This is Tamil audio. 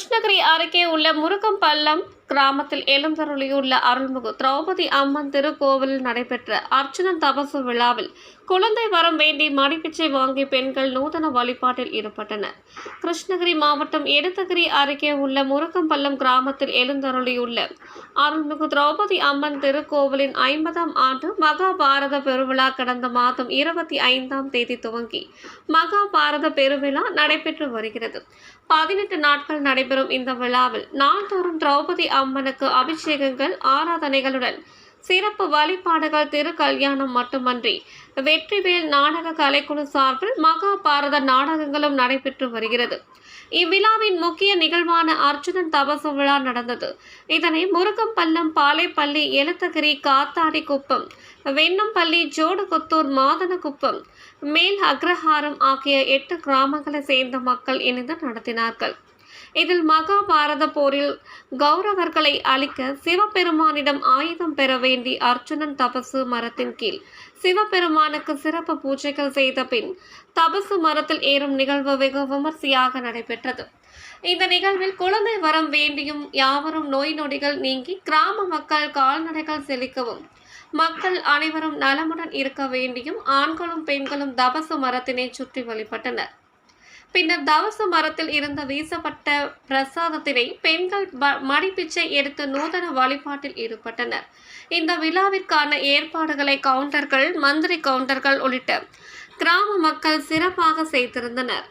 கிருஷ்ணகிரி அருகே உள்ள முருகம்பள்ளம் கிராமத்தில் எழுந்தருளியுள்ள அருள்மிகு திரௌபதி அம்மன் திருக்கோவிலில் நடைபெற்ற அர்ச்சனன் தபசு விழாவில் குழந்தை வரம் வேண்டி மடிப்பிச்சை வாங்கி பெண்கள் நூதன வழிபாட்டில் ஈடுபட்டனர். கிருஷ்ணகிரி மாவட்டம் எடுத்தகிரி அருகே உள்ள முருக்கம்பள்ளம் கிராமத்தில் எழுந்தருளியுள்ள அருள்மிகு திரௌபதி அம்மன் திருக்கோவிலின் ஐம்பதாம் ஆண்டு மகாபாரத பெருவிழா கடந்த மாதம் இருபத்தி ஐந்தாம் தேதி துவங்கி மகாபாரத பெருவிழா நடைபெற்று வருகிறது. பதினெட்டு நாட்கள் நடைபெறும் இந்த விழாவில் நாள்தோறும் திரௌபதி அம்மனுக்கு அபிஷேகங்கள் ஆராதனைகளுடன். சிறப்பு வழிபாடுகள் திரு கல்யாணம் மட்டுமன்றி. வெற்றிவேல் நாடக கலைக்குழு சார்பில் மகாபாரத நாடகங்களும் நடைபெற்று வருகிறது. இவ்விழாவின் முக்கிய நிகழ்வான அர்ஜுனன் தபசு விழா நடந்தது. இதனை முருகம்பள்ளம் பாலைப்பள்ளி எழுத்தகிரி காத்தாடி குப்பம் வெண்ணம்பள்ளி ஜோடுகுத்தூர் மாதனகுப்பம் மேல் அக்ரஹாரம் ஆகிய எட்டு கிராமங்களை சேர்ந்த மக்கள் இணைந்து நடத்தினார்கள். இதில் மகாபாரத போரில் கௌரவர்களை அழிக்க சிவபெருமானிடம் ஆயுதம் பெற வேண்டி அர்ஜுனன் தபசு மரத்தின் கீழ் சிவபெருமானுக்கு சிறப்பு பூஜைகள் செய்த பின் தபசு மரத்தில் ஏறும் நிகழ்வு வெகு விமர்சையாக நடைபெற்றது. இந்த நிகழ்வில் குழந்தை வரம் வேண்டியும் யாவரும் நோய் நொடிகள் நீங்கி கிராம மக்கள் கால்நடைகள் செழிக்கவும் மக்கள் அனைவரும் நலமுடன் இருக்க வேண்டியும் ஆண்களும் பெண்களும் தபசு மரத்தினை சுற்றி வழிபட்டனர். பின்னர் தவச மரத்தில் இருந்த வீசப்பட்ட பிரசாதத்தினை பெண்கள் மடிப்பிச்சை எடுத்து நூதன வழிபாட்டில் ஈடுபட்டனர். இந்த விழாவிற்கான ஏற்பாடுகளை கவுண்டர்கள் மந்திரி கவுண்டர்கள் உள்ளிட்ட கிராம மக்கள் சிறப்பாக செய்திருந்தனர்.